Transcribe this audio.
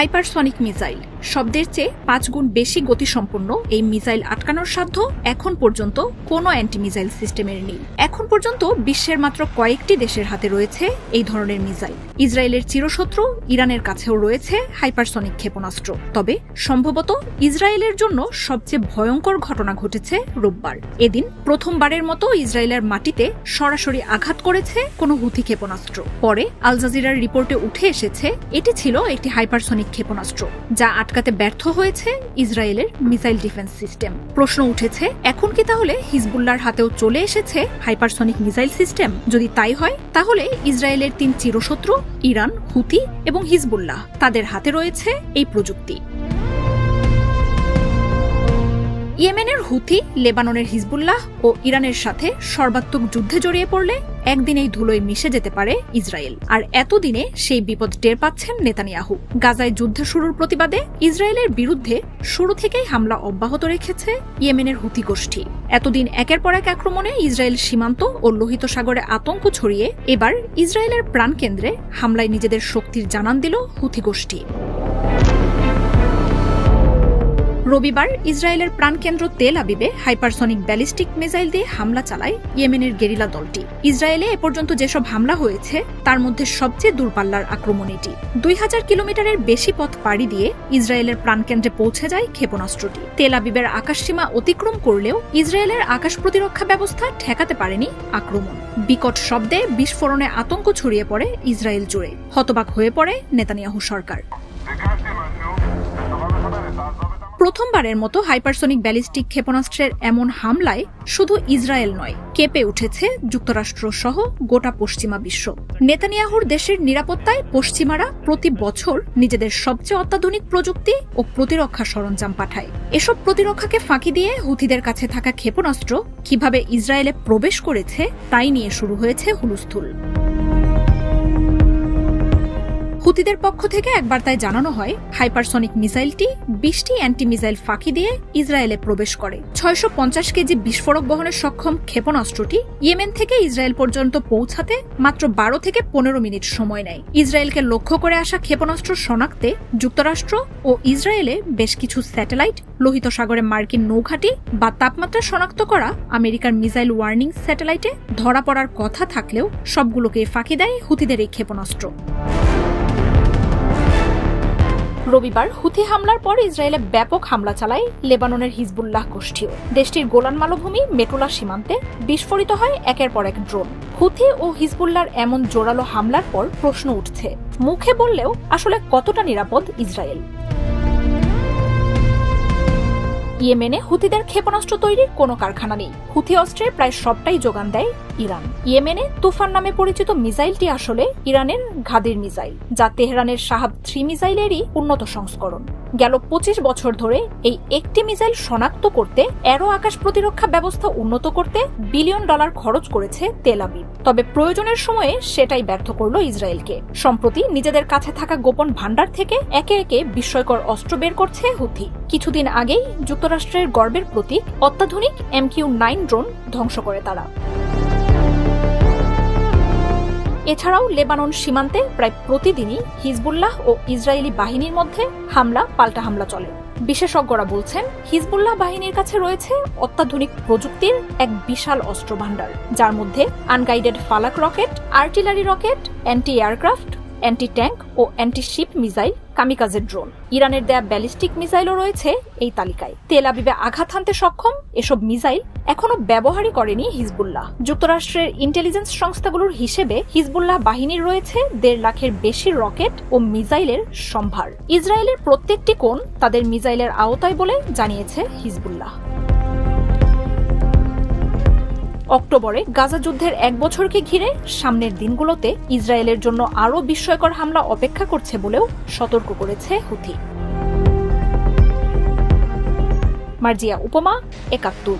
Hypersonic missile. শব্দের চেয়ে পাঁচ গুণ বেশি গতিসম্পন্ন এই মিসাইল আটকানোর সাধ্য এখন পর্যন্ত কোনো অ্যান্টি মিসাইল সিস্টেমের নেই। এখন পর্যন্ত বিশ্বের মাত্র কয়েকটি দেশের হাতে রয়েছে এই ধরনের মিসাইল। ইসরায়েলের চিরশত্রু, ইরানের কাছেও রয়েছে হাইপারসনিক ক্ষেপণাস্ত্র। তবে সম্ভবত ইসরায়েলের জন্য সবচেয়ে ভয়ঙ্কর ঘটনা ঘটেছে রোববার। এদিন প্রথমবারের মতো ইসরায়েলের মাটিতে সরাসরি আঘাত করেছে কোনো হুথি ক্ষেপণাস্ত্র। পরে আল জাজিরার রিপোর্টে উঠে এসেছে, এটি ছিল একটি হাইপারসনিক ক্ষেপণাস্ত্র, যা আটকাতে ব্যর্থ হয়েছে ইসরায়েলের মিসাইল ডিফেন্স সিস্টেম। প্রশ্ন উঠেছে, এখন কি তাহলে হিজবুল্লার হাতেও চলে এসেছে হাইপারসনিক মিসাইল সিস্টেম? যদি তাই হয়, তাহলে ইসরায়েলের তিন চিরশত্রু, ইরান, হুতি এবং হিজবুল্লাহ, তাদের হাতে রয়েছে এই প্রযুক্তি। ইয়েমেনের হুথি, লেবাননের হিজবুল্লাহ ও ইরানের সাথে সর্বাত্মক যুদ্ধে জড়িয়ে পড়লে একদিনেই ধুলোয় মিশে যেতে পারে ইসরায়েল। আর এতদিনে সেই বিপদ টের পাচ্ছেন নেতানিয়াহু। গাজায় যুদ্ধ শুরুর প্রতিবাদে ইসরায়েলের বিরুদ্ধে শুরু থেকেই হামলা অব্যাহত রেখেছে ইয়েমেনের হুথি গোষ্ঠী। এতদিন একের পর এক আক্রমণে ইসরায়েল সীমান্ত ও লোহিত সাগরে আতঙ্ক ছড়িয়ে এবার ইসরায়েলের প্রাণকেন্দ্রে হামলায় নিজেদের শক্তির জানান দিল হুথি গোষ্ঠী। রবিবার ইসরায়েলের প্রাণকেন্দ্র তেল আবিবে হাইপারসনিক ব্যালিস্টিক মিসাইল দিয়ে হামলা চালায় ইয়েমেনের গেরিলা দলটি। ইসরায়েলে এ পর্যন্ত যেসব হামলা হয়েছে, তার মধ্যে সবচেয়ে দূরপাল্লার আক্রমণ এটি। দুই হাজার কিলোমিটারের বেশি পথ পাড়ি দিয়ে ইসরায়েলের প্রাণকেন্দ্রে পৌঁছে যায় ক্ষেপণাস্ত্রটি। তেল আবিবের আকাশসীমা অতিক্রম করলেও ইসরায়েলের আকাশ প্রতিরক্ষা ব্যবস্থা ঠেকাতে পারেনি আক্রমণ। বিকট শব্দে বিস্ফোরণে আতঙ্ক ছড়িয়ে পড়ে ইসরায়েল জুড়ে। হতবাক হয়ে পড়ে নেতানিয়াহু সরকার। প্রথমবারের মতো হাইপারসনিক ব্যালিস্টিক ক্ষেপণাস্ত্রের এমন হামলায় শুধু ইসরায়েল নয়, কেঁপে উঠেছে যুক্তরাষ্ট্র সহ গোটা পশ্চিমা বিশ্ব। নেতানিয়াহুর দেশের নিরাপত্তায় পশ্চিমারা প্রতি বছর নিজেদের সবচেয়ে অত্যাধুনিক প্রযুক্তি ও প্রতিরক্ষা সরঞ্জাম পাঠায়। এসব প্রতিরক্ষাকে ফাঁকি দিয়ে হুথিদের কাছে থাকা ক্ষেপণাস্ত্র কীভাবে ইসরায়েলে প্রবেশ করেছে তাই নিয়ে শুরু হয়েছে হুলুস্থুল। হুতিদের পক্ষ থেকে একবার তাই জানানো হয়, হাইপারসনিক মিসাইলটি বিশটি অ্যান্টি মিসাইল ফাঁকি দিয়ে ইসরায়েলে প্রবেশ করে। ছয়শো পঞ্চাশ কেজি বিস্ফোরক বহনের সক্ষম ক্ষেপণাস্ত্রটি ইয়েমেন থেকে ইসরায়েল পর্যন্ত পৌঁছাতে মাত্র বারো থেকে পনেরো মিনিট সময় নেয়। ইসরায়েলকে লক্ষ্য করে আসা ক্ষেপণাস্ত্র শনাক্তে যুক্তরাষ্ট্র ও ইসরায়েলে বেশ কিছু স্যাটেলাইট, লোহিত সাগরে মার্কিন নৌঘাটি বা তাপমাত্রা শনাক্ত করা আমেরিকার মিসাইল ওয়ার্নিং স্যাটেলাইটে ধরা পড়ার কথা থাকলেও সবগুলোকে ফাঁকি দেয় হুতিদের এই ক্ষেপণাস্ত্র। রবিবার হুথি হামলার পর ইসরায়েলে ব্যাপক হামলা চালায় লেবাননের হিজবুল্লাহ গোষ্ঠীও। দেশটির গোলান মালভূমি মেটোলা সীমান্তে বিস্ফোরিত হয় একের পর এক ড্রোন। হুথি ও হিজবুল্লার এমন জোরালো হামলার পর প্রশ্ন উঠছে। মুখে বললেও আসলে কতটা নিরাপদ ইসরায়েল? ইয়েমেনে হুথিদের ক্ষেপণাস্ত্র তৈরির কোনো কারখানা নেই। হুথি অস্ত্রের প্রায় সবটাই যোগান দেয় ইরান। ইয়েমেনে তুফান নামে পরিচিত মিসাইলটি আসলে ইরানের ঘাদির মিসাইল, যা তেহরানের সাহাব থ্রি মিসাইলেরই উন্নত সংস্করণ। গেল পঁচিশ বছর ধরে এই একটি মিসাইল শনাক্ত করতে এরো আকাশ প্রতিরক্ষা ব্যবস্থা উন্নত করতে বিলিয়ন ডলার খরচ করেছে তেল তবে প্রয়োজনের সময়ে সেটাই ব্যর্থ করল ইসরায়েলকে। সম্প্রতি নিজেদের কাছে থাকা গোপন ভান্ডার থেকে একে একে বিস্ময়কর অস্ত্র বের করছে হুথি। কিছুদিন আগেই যুক্তরাষ্ট্রের গর্বের প্রতীক, অত্যাধুনিক এমকিউ নাইন ড্রোন ধ্বংস করে তারা। এছাড়াও লেবানন সীমান্তে প্রায় প্রতিদিনই হিজবুল্লাহ ও ইসরায়েলি বাহিনীর মধ্যে হামলা, পাল্টা হামলা চলে। বিশেষজ্ঞরা বলছেন, হিজবুল্লাহ বাহিনীর কাছে রয়েছে অত্যাধুনিক প্রযুক্তির এক বিশাল অস্ত্র ভাণ্ডার যার মধ্যে unguided Falaq rocket artillery rocket anti aircraft anti tank ও অ্যান্টি শিপ মিসাইল কামিকাজের ড্রোন। ইরানের দেয়া ব্যালিস্টিক মিসাইলও রয়েছে এই তালিকায়। তেল আবিবে আঘাত হানতে সক্ষম, এসব মিসাইল এখনও ব্যবহারই করেনি হিজবুল্লাহ। যুক্তরাষ্ট্রের ইন্টেলিজেন্স সংস্থাগুলোর হিসেবে হিজবুল্লাহ বাহিনীর রয়েছে দেড় লাখের বেশি রকেট ও মিসাইলের সম্ভার। ইসরায়েলের প্রত্যেকটি কোণ তাদের মিসাইলের আওতায় বলে জানিয়েছে হিজবুল্লাহ। অক্টোবরে গাজা যুদ্ধের এক বছরকে ঘিরে সামনের দিনগুলোতে ইসরায়েলের জন্য আরও বিস্ময়কর হামলা অপেক্ষা করছে বলেও সতর্ক করেছে হুথি। মার্জিয়া উপমা, একাত্তর।